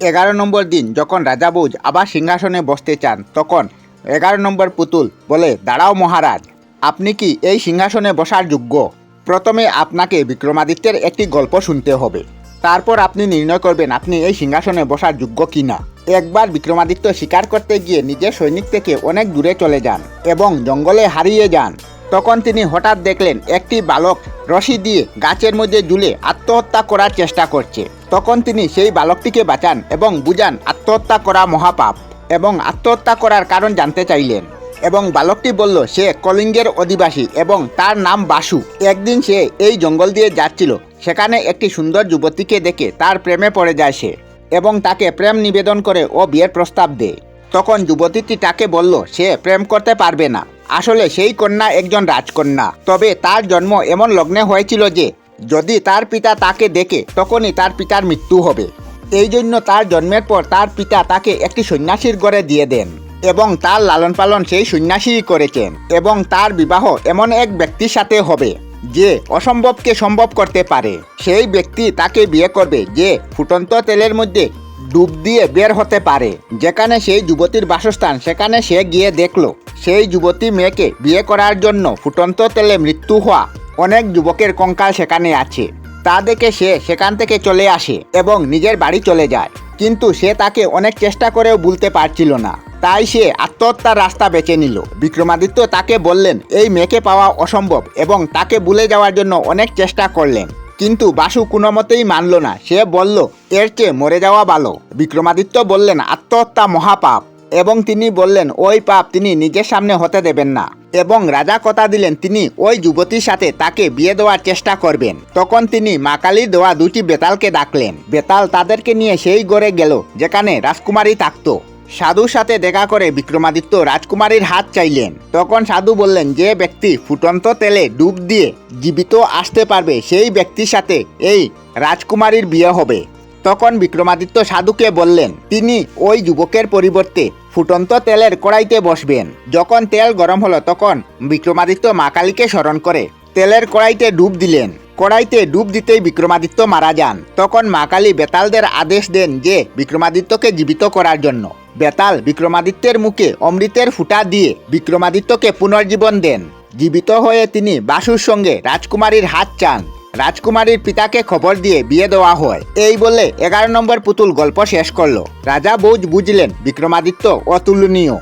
এগারো নম্বর দিন যখন রাজা বৌজ আবার সিংহাসনে বসতে চান, তখন এগারো নম্বর পুতুল বলে, দাঁড়াও মহারাজ, আপনি কি এই সিংহাসনে বসার যোগ্য? প্রথমে আপনাকে বিক্রমাদিত্যের একটি গল্প শুনতে হবে। তারপর আপনি নির্ণয় করবেন আপনি এই সিংহাসনে বসার যোগ্য কিনা। একবার বিক্রমাদিত্য শিকার করতে গিয়ে নিজের সৈনিক থেকে অনেক দূরে চলে যান এবং জঙ্গলে হারিয়ে যান। তখন তিনি হঠাৎ দেখলেন, একটি বালক রশি দিয়ে গাছের মধ্যে ঝুলে আত্মহত্যা করার চেষ্টা করছে। তখন তিনি সেই বালকটিকে বাঁচান এবং বুঝান, আত্মহত্যা করা মহাপাপ এবং আত্মহত্যা করার কারণ জানতে চাইলেন এবং বালকটি বলল, সে কলিঙ্গের অধিবাসী এবং তার নাম বাসু। একদিন সে এই জঙ্গল দিয়ে যাচ্ছিল। সেখানে একটি সুন্দর যুবতীকে দেখে তার প্রেমে পড়ে যায় সে এবং তাকে প্রেম নিবেদন করে ও বিয়ের প্রস্তাব দেয়। তখন যুবতীটি তাকে বলল, সে প্রেম করতে পারবে না। আসলে সেই কন্যা একজন রাজকন্যা। তবে তার জন্ম এমন লগ্নে হয়েছিল যে, যদি তার পিতা তাকে দেখে, তখনই তার পিতার মৃত্যু হবে। এই জন্য তার জন্মের পর তার পিতা তাকে একটি সন্ন্যাসীর ঘরে দিয়ে দেন এবং তার লালন পালন সেই সন্ন্যাসীই করেছেন এবং তার বিবাহ এমন এক ব্যক্তির সাথে হবে যে, অসম্ভবকে সম্ভব করতে পারে। সেই ব্যক্তি তাকে বিয়ে করবে যে, ফুটন্ত তেলের মধ্যে ডুব দিয়ে বের হতে পারে। যেখানে সেই যুবতীর বাসস্থান, সেখানে সে গিয়ে দেখল সেই যুবতী মেয়েকে বিয়ে করার জন্য ফুটন্ত তেলে মৃত্যু হওয়া অনেক যুবকের কঙ্কাল সেখানে আছে। তা দেখে সে সেখান থেকে চলে আসে এবং নিজের বাড়ি চলে যায়। কিন্তু সে তাকে অনেক চেষ্টা করেও ভুলতে পারছিল না। তাই সে আত্মহত্যার রাস্তা বেছে নিল। বিক্রমাদিত্য তাকে বললেন, এই মেয়েকে পাওয়া অসম্ভব এবং তাকে ভুলে যাওয়ার জন্য অনেক চেষ্টা করলেন। কিন্তু বাসু কোনো মতেই মানল না। সে বলল, এর চেয়ে মরে যাওয়া ভালো। বিক্রমাদিত্য বললেন, আত্মহত্যা মহাপাপ। এবং তিনি বললেন, ওই পাপ তিনি নিজের সামনে হতে দেবেন না। এবং রাজা কথা দিলেন, তিনি ওই যুবতীর সাথে তাকে বিয়ে দেওয়ার চেষ্টা করবেন। তখন তিনি মা কালীর দেওয়া দুটি বেতালকে ডাকলেন। বেতাল তাদেরকে নিয়ে সেই গড়ে গেল, যেখানে রাজকুমারী থাকতো। সাধুর সাথে দেখা করে বিক্রমাদিত্য রাজকুমারীর হাত চাইলেন। তখন সাধু বললেন, যে ব্যক্তি ফুটন্ত তেলে ডুব দিয়ে জীবিত আসতে পারবে, সেই ব্যক্তির সাথে এই রাজকুমারীর বিয়ে হবে। তখন বিক্রমাদিত্য সাধুকে বললেন, তিনি ওই যুবকের পরিবর্তে ফুটন্ত তেলের কড়াইতে বসবেন। যখন তেল গরম হলো তখন বিক্রমাদিত্য মা কালীকে স্মরণ করে তেলের কড়াইতে ডুব দিলেন। কড়াইতে ডুব দিতেই বিক্রমাদিত্য মারা যান। তখন মা কালী বেতালদের আদেশ দেন যে বিক্রমাদিত্যকে জীবিত করার জন্য। বেতাল বিক্রমাদিত্যের মুখে অমৃতের ফুটা দিয়ে বিক্রমাদিত্যকে পুনর্জীবন দেন। জীবিত হয়ে তিনি বাসুর সঙ্গে রাজকুমারীর হাত চান। রাজকুমারীর পিতাকে খবর দিয়ে বিয়ে দেওয়া হয়। এই বলে এগারো নম্বর পুতুল গল্প শেষ করল। রাজা বৌজ বুঝলেন, বিক্রমাদিত্য অতুলনীয়।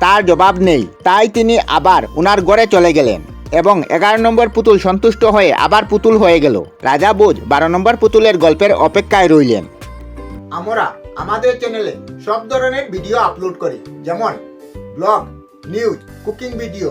তার জবাব নেই। তাই তিনি আবার উনার গড়ে চলে গেলেন এবং এগারো নম্বর পুতুল সন্তুষ্ট হয়ে আবার পুতুল হয়ে গেল। রাজা বোঝ বারো নম্বর পুতুলের গল্পের অপেক্ষায় রইলেন। আমরা আমাদের চ্যানেলে সব ধরনের ভিডিও আপলোড করি। যেমন ব্লগ নিউজ কুকিং ভিডিও